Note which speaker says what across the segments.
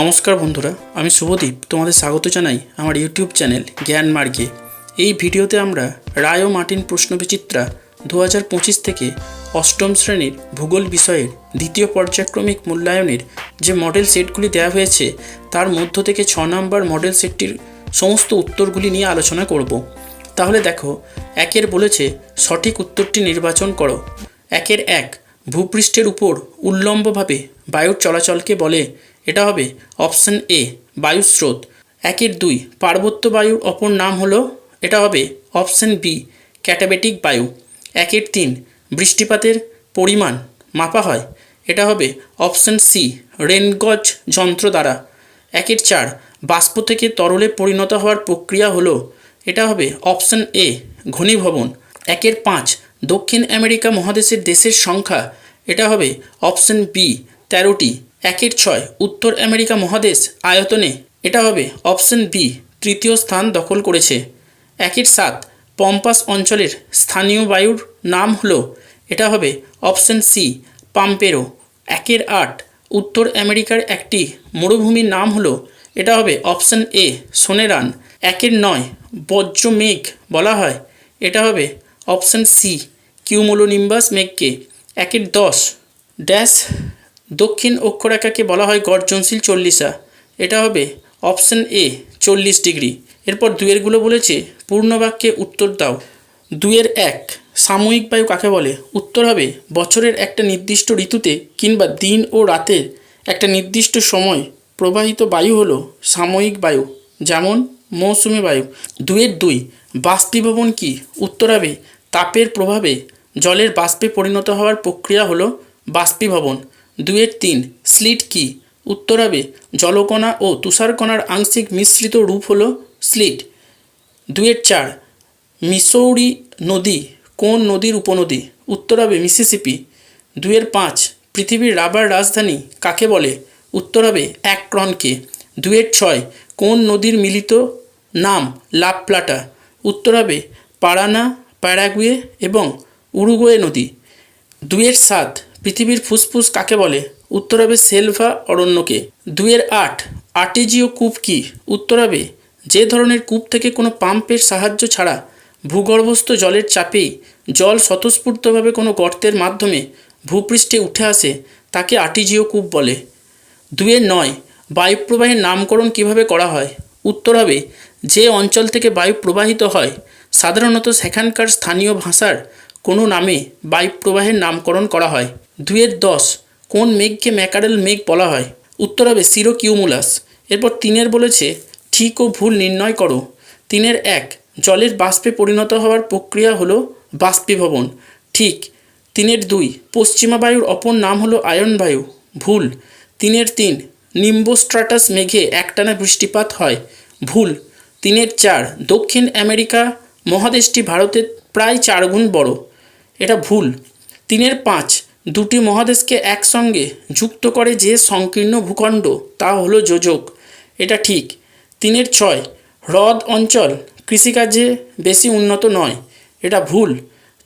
Speaker 1: নমস্কার বন্ধুরা, আমি শুভদীপ, তোমাদের স্বাগত জানাই আমার ইউটিউব চ্যানেল জ্ঞান মার্গে। এই ভিডিওতে আমরা রায় ও মার্টিন প্রশ্নবিচিত্রা দু হাজার পঁচিশ থেকে অষ্টম শ্রেণির ভূগোল বিষয়ের দ্বিতীয় পর্যায়ক্রমিক মূল্যায়নের যে মডেল সেটগুলি দেওয়া হয়েছে, তার মধ্য থেকে ছ নম্বর মডেল সেটটির সমস্ত উত্তরগুলি নিয়ে আলোচনা করব। তাহলে দেখো, একের বলেছে সঠিক উত্তরটি নির্বাচন করো। একের এক, ভূপৃষ্ঠের উপর উল্লম্বভাবে বায়ুর চলাচলকে বলে এটা হবে অপশন এ বায়ুস্রোত একের দুই, পার্বত্য বায়ুর অপর নাম হলো, এটা হবে অপশন বি, ক্যাটাবেটিক বায়ু। একের তিন, বৃষ্টিপাতের পরিমাণ মাপা হয়। এটা হবে অপশন সি, রেনগজ যন্ত্র দ্বারা। একের চার, বাষ্প থেকে তরলে পরিণত হওয়ার প্রক্রিয়া হলো, এটা হবে অপশন এ, ঘনীভবন। একের পাঁচ, দক্ষিণ আমেরিকা মহাদেশের দেশের সংখ্যা, এটা হবে অপশন বি, তেরোটি। একের ছয়, উত্তর আমেরিকা মহাদেশ, আয়তনে। এটা হবে অপশন বি, তৃতীয় স্থান দখল করেছে। একের সাত, পম্পাস অঞ্চলের স্থানীয় বায়ুর নাম হলো, এটা হবে অপশন সি, পাম্পেরো। একের আট, উত্তর আমেরিকার একটি মরুভূমির নাম হলো, এটা হবে অপশন এ, সোনেরান। একের নয় বজ্র মেঘ বলা হয়, এটা হবে অপশন সি, কিউমোলোনিম্বাস মেঘকে। একের দশ, ড্যাশ দক্ষিণ অক্ষরেখাকে বলা হয় গর্জনশীল চল্লিশা। এটা হবে অপশন এ, চল্লিশ ডিগ্রি। এরপর দুয়েরগুলো বলেছে পূর্ণ বাক্যে উত্তর দাও। দুয়ের এক, সাময়িক বায়ু কাকে বলে? উত্তর হবে, বছরের একটা নির্দিষ্ট ঋতুতে কিংবা দিন ও রাতের একটা নির্দিষ্ট সময় প্রবাহিত বায়ু হলো সাময়িক বায়ু, যেমন মৌসুমি বায়ু। দুয়ের দুই, বাষ্পীভবন কি? উত্তর হবে, তাপের প্রভাবে জলের বাষ্পে পরিণত হওয়ার প্রক্রিয়া হলো বাষ্পীভবন। দুয়ের তিন, স্লিট কি? উত্তর হবে, জলকণা ও তুষারকণার আংশিক মিশ্রিত রূপ হলো স্লিট। দুয়ের চার, মিসৌরি নদী, কোন নদীর উপনদী? উত্তর হবে, মিসিসিপি। দুয়ের পাঁচ, পৃথিবীর রাবার রাজধানী কাকে বলে? উত্তর হবে, অ্যাক্রনকে। দুয়ের ছয়, কোন নদীর মিলিত নাম লাভ প্লাটা উত্তর হবে, পারানা, প্যারাগুয়ে এবং উরুগুয়ে নদী। দুয়ের সাত পৃথিবীর ফুসফুস কাকে বলে? উত্তর হবে সেলভা অরণ্যকে। দুয়ের আট, আর্টিজিও কূপ কি? উত্তর হবে, যে ধরনের কূপ থেকে কোনো পাম্পের সাহায্য ছাড়া ভূগর্ভস্থ জলের চাপেই জল স্বতঃস্ফূর্তভাবে কোনো গর্তের মাধ্যমে ভূপৃষ্ঠে উঠে আসে, তাকে আর্টিজিও কূপ বলে। দুয়ের নয়, বায়ুপ্রবাহের নামকরণ কীভাবে করা হয়? উত্তর হবে, যে অঞ্চল থেকে বায়ু প্রবাহিত হয়, সাধারণত সেখানকার স্থানীয় ভাষার কোনো নামে বায়ুপ্রবাহের নামকরণ করা হয়। দুয়ের দশ, কোন মেঘকে ম্যাকারেল মেঘ বলা হয়? উত্তর হবে সিরো কিউমুলাস এরপর তিনের বলেছে, ঠিক ও ভুল নির্ণয় করো। তিনের এক, জলের বাষ্পে পরিণত হওয়ার প্রক্রিয়া হলো বাষ্পীভবন। ঠিক। তিনের দুই, পশ্চিমা বায়ুর অপর নাম হলো আয়ন বায়ু। ভুল। তিনের তিন, নিম্বোস্ট্রাটাস মেঘে একটানা বৃষ্টিপাত হয়। ভুল। তিনের চার, দক্ষিণ আমেরিকা মহাদেশটি ভারতের প্রায় চার গুণ বড়। এটা ভুল। তিনের পাঁচ দুটি মহাদেশকে একসঙ্গে যুক্ত করে যে সংকীর্ণ ভূখণ্ড, তা হলো যোজক। এটা ঠিক। তিনের ছয়, হ্রদ অঞ্চল কৃষিকাজে বেশি উন্নত নয়। এটা ভুল।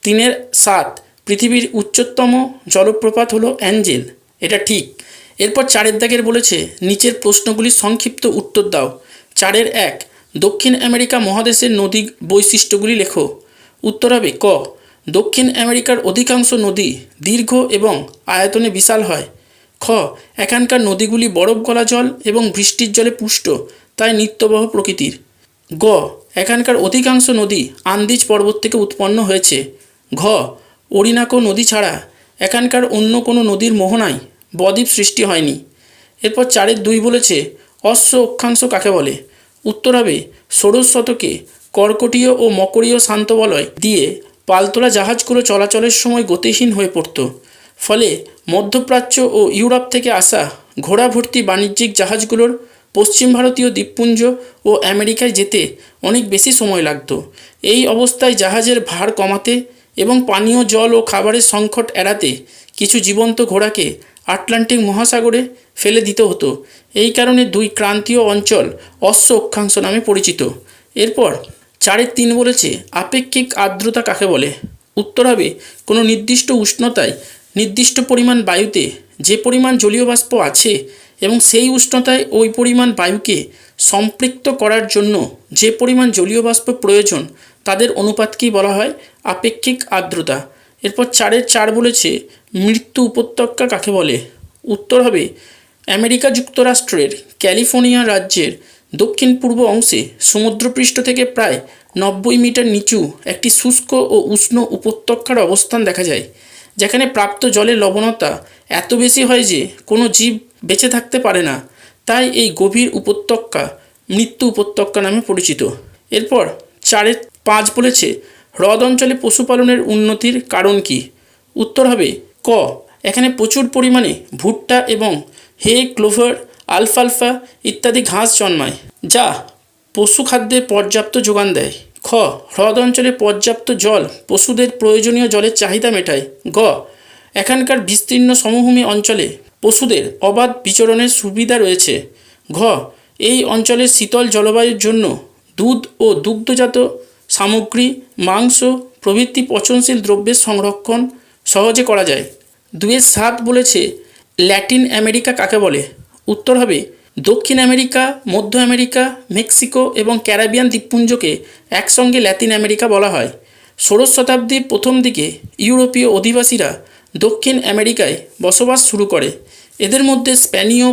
Speaker 1: তিনের সাত, পৃথিবীর উচ্চতম জলপ্রপাত হলো অ্যাঞ্জেল। এটা ঠিক। এরপর চারের দাগের বলেছে, নিচের প্রশ্নগুলির সংক্ষিপ্ত উত্তর দাও। চারের এক, দক্ষিণ আমেরিকা মহাদেশের নদী বৈশিষ্ট্যগুলি লেখো। উত্তর হবে ক দক্ষিণ আমেরিকার অধিকাংশ নদী দীর্ঘ এবং আয়তনে বিশাল হয়। খ, এখানকার নদীগুলি বরফ গলা জল এবং বৃষ্টির জলে পুষ্ট, তাই নিত্যবহ প্রকৃতির। গ, এখানকার অধিকাংশ নদী আন্দিজ পর্বত থেকে উৎপন্ন হয়েছে। ঘ, অরিনাকো নদী ছাড়া এখানকার অন্য কোনো নদীর মোহনায় বদ্বীপ সৃষ্টি হয়নি। এরপর চারের দুই বলেছে, অশ্ব অক্ষাংশ কাকে বলে? উত্তর হবে, ষোড়শ শতকে কর্কটীয় ও মকরীয় শান্তবলয় দিয়ে পালতোলা জাহাজগুলো চলাচলের সময় গতিহীন হয়ে পড়ত। ফলে মধ্যপ্রাচ্য ও ইউরোপ থেকে আসা ঘোড়া ভর্তি বাণিজ্যিক জাহাজগুলোর পশ্চিম ভারতীয় দ্বীপপুঞ্জ ও আমেরিকায় যেতে অনেক বেশি সময় লাগত। এই অবস্থায় জাহাজের ভার কমাতে এবং পানীয় জল ও খাবারের সংকট এড়াতে কিছু জীবন্ত ঘোড়াকে আটলান্টিক মহাসাগরে ফেলে দিতে হতো। এই কারণে দুই ক্রান্তীয় অঞ্চল অশ্ব অক্ষাংশ নামে পরিচিত। এরপর চারের তিন বলেছে, আপেক্ষিক আর্দ্রতা কাকে বলে? উত্তর হবে, কোনো নির্দিষ্ট উষ্ণতায় নির্দিষ্ট পরিমাণ বায়ুতে যে পরিমাণ জলীয় বাষ্প আছে এবং সেই উষ্ণতায় ওই পরিমাণ বায়ুকে সম্পৃক্ত করার জন্য যে পরিমাণ জলীয় বাষ্প প্রয়োজন, তাদের অনুপাতকেই বলা হয় আপেক্ষিক আর্দ্রতা। এরপর চারের চার বলেছে, মৃত্যু উপত্যকা কাকে বলে? উত্তর হবে, আমেরিকা যুক্তরাষ্ট্রের ক্যালিফোর্নিয়া রাজ্যের দক্ষিণ পূর্ব অংশে সমুদ্রপৃষ্ঠ থেকে প্রায় নব্বই মিটার নিচু একটি শুষ্ক ও উষ্ণ উপত্যকার অবস্থান দেখা যায়, যেখানে প্রাপ্ত জলের লবণতা এত বেশি হয় যে কোনো জীব বেঁচে থাকতে পারে না। তাই এই গভীর উপত্যকা মৃত্যু উপত্যকা নামে পরিচিত। এরপর চারের পাঁচ বলেছে, হ্রদ অঞ্চলে পশুপালনের উন্নতির কারণ কি? উত্তর হবে, ক, এখানে প্রচুর পরিমাণে ভুট্টা এবং হে ক্লোভার আলফালফা ইত্যাদি ঘাস জন্মায়। যা পশু খাদ্যের পর্যাপ্ত যোগান দেয়। খ, হ্রদ অঞ্চলে পর্যাপ্ত জল পশুদের প্রয়োজনীয় জলের চাহিদা মেটায়। গ, এখানকার বিস্তীর্ণ সমভূমি অঞ্চলে পশুদের অবাধ বিচরণের সুবিধা রয়েছে। ঘ, এই অঞ্চলের শীতল জলবায়ুর জন্য দুধ ও দুগ্ধজাত সামগ্রী, মাংস প্রভৃতি পচনশীল দ্রব্যের সংরক্ষণ সহজে করা যায়। দুয়ের সাত বলেছে ল্যাটিন আমেরিকা কাকে বলে? উত্তর হবে, দক্ষিণ আমেরিকা, মধ্য আমেরিকা, মেক্সিকো এবং ক্যারাবিয়ান দ্বীপপুঞ্জকে একসঙ্গে ল্যাতিন আমেরিকা বলা হয়। ষোড়শ শতাব্দীর প্রথম দিকে ইউরোপীয় অধিবাসীরা দক্ষিণ আমেরিকায় বসবাস শুরু করে। এদের মধ্যে স্প্যানীয়,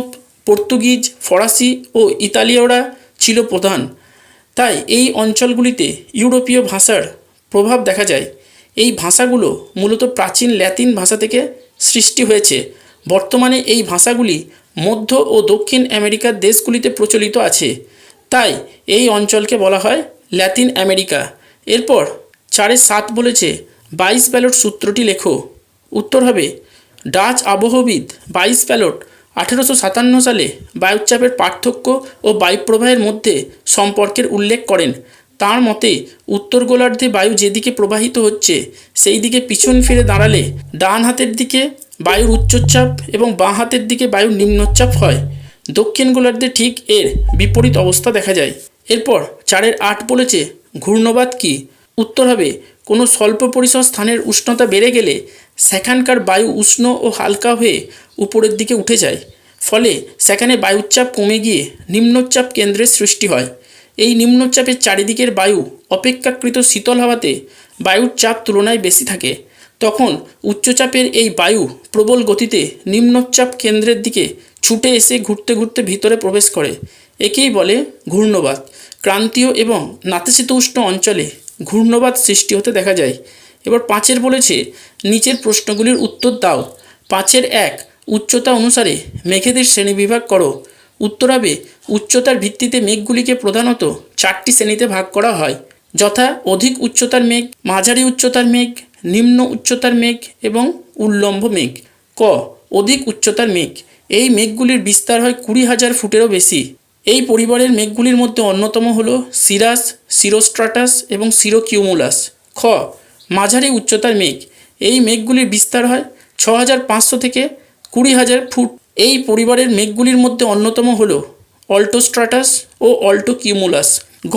Speaker 1: পর্তুগিজ, ফরাসি ও ইতালীয়রা ছিল প্রধান। তাই এই অঞ্চলগুলিতে ইউরোপীয় ভাষার প্রভাব দেখা যায়। এই ভাষাগুলো মূলত প্রাচীন ল্যাতিন ভাষা থেকে সৃষ্টি হয়েছে। বর্তমানে এই ভাষাগুলি মধ্য ও দক্ষিণ আমেরিকার দেশগুলিতে প্রচলিত আছে। তাই এই অঞ্চলকে বলা হয় ল্যাতিন আমেরিকা। এরপর চারে সাত বলেছে, বাইশ ব্যালট সূত্রটি লেখো। উত্তর হবে, ডাচ আবহবিদ বাইশ ব্যালট আঠেরোশো সাতান্ন সালে বায়ুচাপের পার্থক্য ও বায়ুপ্রবাহের মধ্যে সম্পর্কের উল্লেখ করেন। তার মতে, উত্তর গোলার্ধে বায়ু যেদিকে প্রবাহিত হচ্ছে সেই দিকে পিছন ফিরে দাঁড়ালে ডান হাতের দিকে বায়ুর উচ্চচাপ এবং বাঁ হাতের দিকে বায়ুর নিম্নচাপ হয়। দক্ষিণ গোলার্ধে ঠিক এর বিপরীত অবস্থা দেখা যায়। এরপর চারের আট বলেছে, ঘূর্ণবাদ কি? উত্তর হবে, কোনো স্বল্প পরিসর স্থানের উষ্ণতা বেড়ে গেলে সেখানকার বায়ু উষ্ণ ও হালকা হয়ে উপরের দিকে উঠে যায়। ফলে সেখানে বায়ুচাপ কমে গিয়ে নিম্নচাপ কেন্দ্রের সৃষ্টি হয়। এই নিম্নচাপের চারিদিকের বায়ু অপেক্ষাকৃত শীতল হওয়াতে বায়ুর চাপ তুলনায় বেশি থাকে। তখন উচ্চচাপের এই বায়ু প্রবল গতিতে নিম্নচাপ কেন্দ্রের দিকে ছুটে এসে ঘুরতে ঘুরতে ভিতরে প্রবেশ করে। একেই বলে ঘূর্ণবাত। ক্রান্তীয় এবং নাতিশীতোষ্ণ অঞ্চলে ঘূর্ণবাত সৃষ্টি হতে দেখা যায়। এবার পাঁচের বলেছে, নিচের প্রশ্নগুলির উত্তর দাও। পাঁচের এক, উচ্চতা অনুসারে মেঘেদের শ্রেণীবিভাগ করো। উত্তর হবে উচ্চতার ভিত্তিতে মেঘগুলিকে প্রধানত চারটি শ্রেণীতে ভাগ করা হয়। যথা অধিক উচ্চতার মেঘ, মাঝারি উচ্চতার মেঘ নিম্ন উচ্চতার মেঘ এবং উল্লম্ব মেঘ। ক, অধিক উচ্চতার মেঘ। এই মেঘগুলির বিস্তার হয় কুড়ি হাজার ফুটেরও বেশি। এই পরিবারের মেঘগুলির মধ্যে অন্যতম হল সিরাস, সিরোস্ট্রাটাস এবং সিরোকিউমুলাস। খ, মাঝারি উচ্চতার মেঘ। এই মেঘগুলির বিস্তার হয় ছ হাজার পাঁচশো থেকে কুড়ি হাজার ফুট। এই পরিবারের মেঘগুলির মধ্যে অন্যতম হল অল্টোস্ট্রাটাস ও অল্টোকিউমুলাস। গ,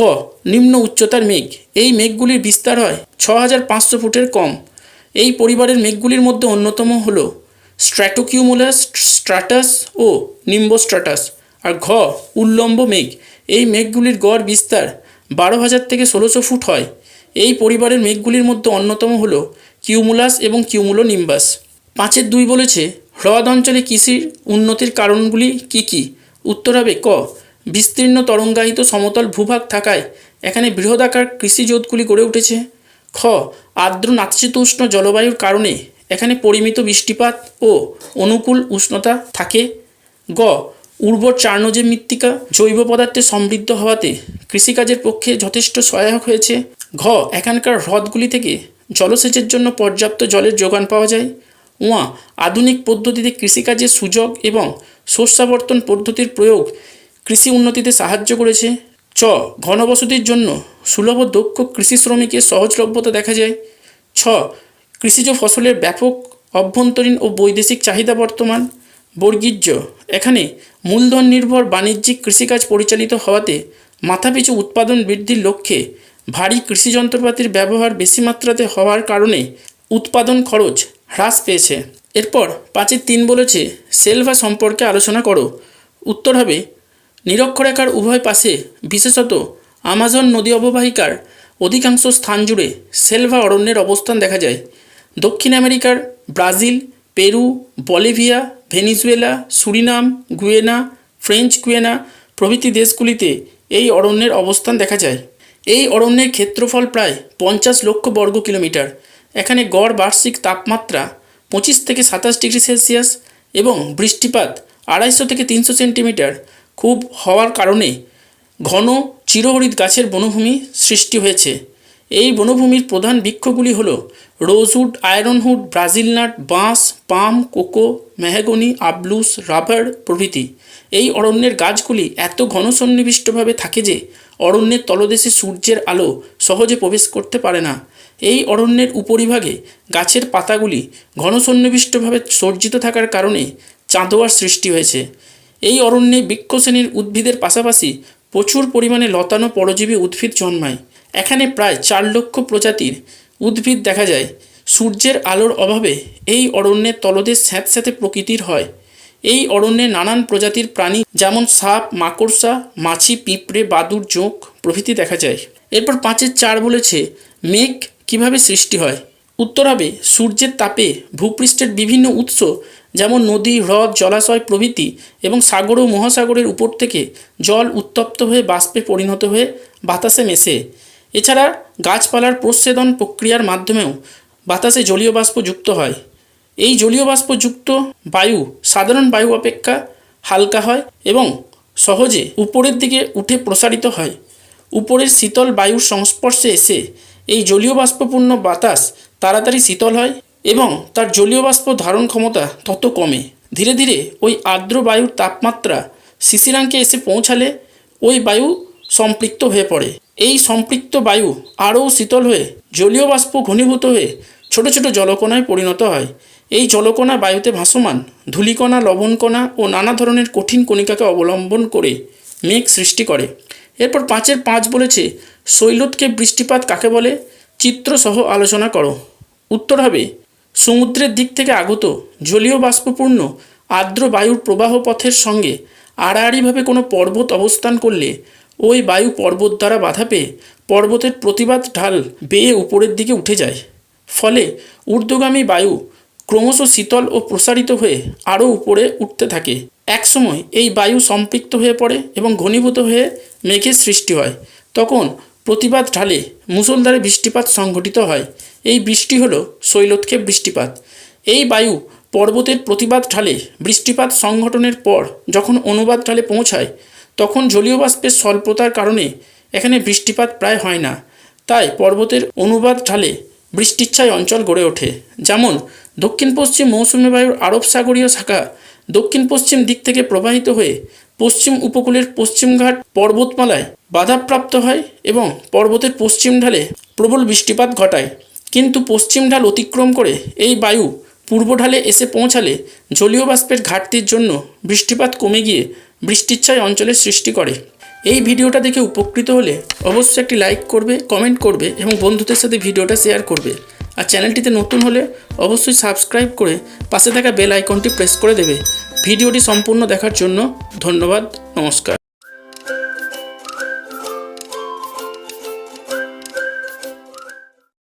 Speaker 1: নিম্ন উচ্চতার মেঘ। এই মেঘগুলির বিস্তার হয় ছ হাজার পাঁচশো ফুটের কম। এই পরিবারের মেঘগুলির মধ্যে অন্যতম হল স্ট্র্যাটোকিউমুলাস স্ট্রাটাস ও নিম্বোস্ট্রাটাস। আর ঘ, উল্লম্ব মেঘ। এই মেঘগুলির গড় বিস্তার বারো হাজার থেকে ষোলোশো ফুট হয়। এই পরিবারের মেঘগুলির মধ্যে অন্যতম হল কিউমুলাস এবং কিউমুলো নিম্বাস পাঁচের দুই বলেছে, হ্রদ অঞ্চলে কৃষির উন্নতির কারণগুলি কি কি? উত্তর হবে ক বিস্তীর্ণ তরঙ্গায়িত সমতল ভূভাগ থাকায় এখানে বৃহদাকার কৃষিজোতগুলি গড়ে উঠেছে। খ, আর্দ্র নাতিশীতোষ্ণ জলবায়ুর কারণে এখানে পরিমিত বৃষ্টিপাত ও অনুকূল উষ্ণতা থাকে। গ, উর্বর চার্ণজে মৃত্তিকা জৈব পদার্থে সমৃদ্ধ হওয়াতে কৃষিকাজের পক্ষে যথেষ্ট সহায়ক হয়েছে। ঘ, এখানকার হ্রদগুলি থেকে জলসেচের জন্য পর্যাপ্ত জলের যোগান পাওয়া যায়। উয়া, আধুনিক পদ্ধতিতে কৃষিকাজের সুযোগ এবং শস্যাবর্তন পদ্ধতির প্রয়োগ কৃষি উন্নতিতে সাহায্য করেছে। চ, ঘনবসতির জন্য সুলভ দক্ষ কৃষি শ্রমিকের সহজলভ্যতা দেখা যায়। ছ, কৃষিজ ফসলের ব্যাপক অভ্যন্তরীণ ও বৈদেশিক চাহিদা বর্তমান। বর্গীর্য, এখানে মূলধন নির্ভর বাণিজ্যিক কৃষিকাজ পরিচালিত হওয়াতে মাথাপিছু উৎপাদন বৃদ্ধির লক্ষ্যে ভারী কৃষি যন্ত্রপাতির ব্যবহার বেশি মাত্রাতে হওয়ার কারণে উৎপাদন খরচ হ্রাস পেয়েছে। এরপর পাঁচের তিন বলেছে, সেলভা সম্পর্কে আলোচনা করো। উত্তর হবে নিরক্ষরেখার উভয় পাশে, বিশেষত আমাজন নদী অববাহিকার অধিকাংশ স্থান জুড়ে সেলভা অরণ্যের অবস্থান দেখা যায়। দক্ষিণ আমেরিকার Brazil, Peru, Bolivia, Venezuela, Suriname, Guyana, French Guiana প্রভৃতি দেশগুলিতে এই অরণ্যের অবস্থান দেখা যায়। এই অরণ্যের ক্ষেত্রফল প্রায় পঞ্চাশ লক্ষ বর্গ কিলোমিটার। এখানে গড় বার্ষিক তাপমাত্রা পঁচিশ থেকে সাতাশ ডিগ্রি সেলসিয়াস এবং বৃষ্টিপাত আড়াইশো থেকে তিনশো সেন্টিমিটার। খুব হওয়ার কারণে ঘন চিরহরিৎ গাছের বনভূমি সৃষ্টি হয়েছে। এই বনভূমির প্রধান বৃক্ষগুলি হল রোজউড, আয়রনহুড, ব্রাজিল নাট, বাঁশ, পাম, কোকো, মেহগনি, আবলুস, রাবার প্রভৃতি। এই অরণ্যের গাছগুলি এত ঘন সন্নিবিষ্টভাবে থাকে যে অরণ্যের তলদেশে সূর্যের আলো সহজে প্রবেশ করতে পারে না। এই অরণ্যের উপরিভাগে গাছের পাতাগুলি ঘন সন্নিবিষ্টভাবে সজ্জিত থাকার কারণে চাঁদোয়ার সৃষ্টি হয়েছে। এই অরণ্যে বৃক্ষ শ্রেণির উদ্ভিদের পাশাপাশি প্রচুর পরিমাণে লতানো পরজীবী উদ্ভিদ জন্মায়। এখানে প্রায় চার লক্ষ প্রজাতির উদ্ভিদ দেখা যায়। সূর্যের আলোর অভাবে এই অরণ্যের তলদেশ স্যাঁতস্যাঁতে প্রকৃতির হয়। এই অরণ্যে নানান প্রজাতির প্রাণী যেমন সাপ, মাকড়সা, মাছি, পিঁপড়ে বাদুড় জোঁক প্রভৃতি দেখা যায়। এরপর পাঁচের চার বলেছে, মেঘ কীভাবে সৃষ্টি হয়? উত্তর হবে সূর্যের তাপে ভূপৃষ্ঠের বিভিন্ন উৎস, যেমন নদী, হ্রদ, জলাশয় প্রভৃতি এবং সাগর ও মহাসাগরের উপর থেকে জল উত্তপ্ত হয়ে বাষ্পে পরিণত হয়ে বাতাসে মেশে। এছাড়া গাছপালার প্রচ্ছেদন প্রক্রিয়ার মাধ্যমেও বাতাসে জলীয় বাষ্প যুক্ত হয়। এই জলীয় বাষ্পযুক্ত বায়ু সাধারণ বায়ু অপেক্ষা হালকা হয় এবং সহজে উপরের দিকে উঠে প্রসারিত হয়। উপরের শীতল বায়ুর সংস্পর্শে এসে এই জলীয় বাষ্পপূর্ণ বাতাস তাড়াতাড়ি শীতল হয় এবং তার জলীয় বাষ্প ধারণ ক্ষমতা তত কমে। ধীরে ধীরে ওই আর্দ্র বায়ুর তাপমাত্রা শিশিরাঙ্কে এসে পৌঁছালে ওই বায়ু সম্পৃক্ত হয়ে পড়ে। এই সম্পৃক্ত বায়ু আরও শীতল হয়ে, জলীয় বাষ্প ঘনীভূত হয়ে ছোট ছোট জলকণায় পরিণত হয়। এই জলকণা বায়ুতে ভাসমান ধূলিকণা, লবণকণা ও নানা ধরনের কঠিন কণিকাকে অবলম্বন করে মেঘ সৃষ্টি করে। এরপর পাঁচের পাঁচ বলেছে শৈলতকে বৃষ্টিপাত কাকে বলে? চিত্রসহ আলোচনা করো। উত্তর হবে, সমুদ্রের দিক থেকে আগত জলীয় বাষ্পপূর্ণ আর্দ্র বায়ুর প্রবাহ পথের সঙ্গে আড়াআড়িভাবে কোনো পর্বত অবস্থান করলে ওই বায়ু পর্বত দ্বারা বাধা পেয়ে পর্বতের প্রতিবাদ ঢাল বেয়ে উপরের দিকে উঠে যায়। ফলে ঊর্ধ্বগামী বায়ু ক্রমশ শীতল ও প্রসারিত হয়ে আরও উপরে উঠতে থাকে। একসময় এই বায়ু সম্পৃক্ত হয়ে পড়ে এবং ঘনীভূত হয়ে মেঘের সৃষ্টি হয়। তখন প্রতিবাদ ঢালে মুষলধারে বৃষ্টিপাত সংঘটিত হয়। এই বৃষ্টি হলো শৈলতক্ষেপ বৃষ্টিপাত। এই বায়ু পর্বতের প্রতিবাদ ঢালে বৃষ্টিপাত সংঘটনের পর যখন অনুবাদ ঢালে পৌঁছায়, তখন জলীয় বাষ্পের স্বল্পতার কারণে এখানে বৃষ্টিপাত প্রায় হয় না। তাই পর্বতের অনুবাদ ঢালে বৃষ্টিচ্ছায় অঞ্চল গড়ে ওঠে। যেমন দক্ষিণ পশ্চিম মৌসুমী বায়ুর আরব সাগরীয় শাখা দক্ষিণ পশ্চিম দিক থেকে প্রবাহিত হয়ে পশ্চিম উপকূলের পশ্চিমঘাট পর্বতমালায় বাধাপ্রাপ্ত হয় এবং পর্বতের পশ্চিম ঢালে প্রবল বৃষ্টিপাত ঘটায়। কিন্তু পশ্চিম ঢাল অতিক্রম করে এই বায়ু পূর্ব ঢালে এসে পৌঁছালে জলীয় বাষ্পের ঘাটতির জন্য বৃষ্টিপাত কমে গিয়ে বৃষ্টিচ্ছায় অঞ্চলের সৃষ্টি করে। এই ভিডিওটা দেখে উপকৃত হলে অবশ্যই একটি লাইক করবে, কমেন্ট করবে এবং বন্ধুদের সাথে ভিডিওটা শেয়ার করবে। আর চ্যানেলটিতে নতুন হলে অবশ্যই সাবস্ক্রাইব করে পাশে থাকা বেল আইকনটি প্রেস করে দেবে। ভিডিওটি সম্পূর্ণ দেখার জন্য ধন্যবাদ, নমস্কার।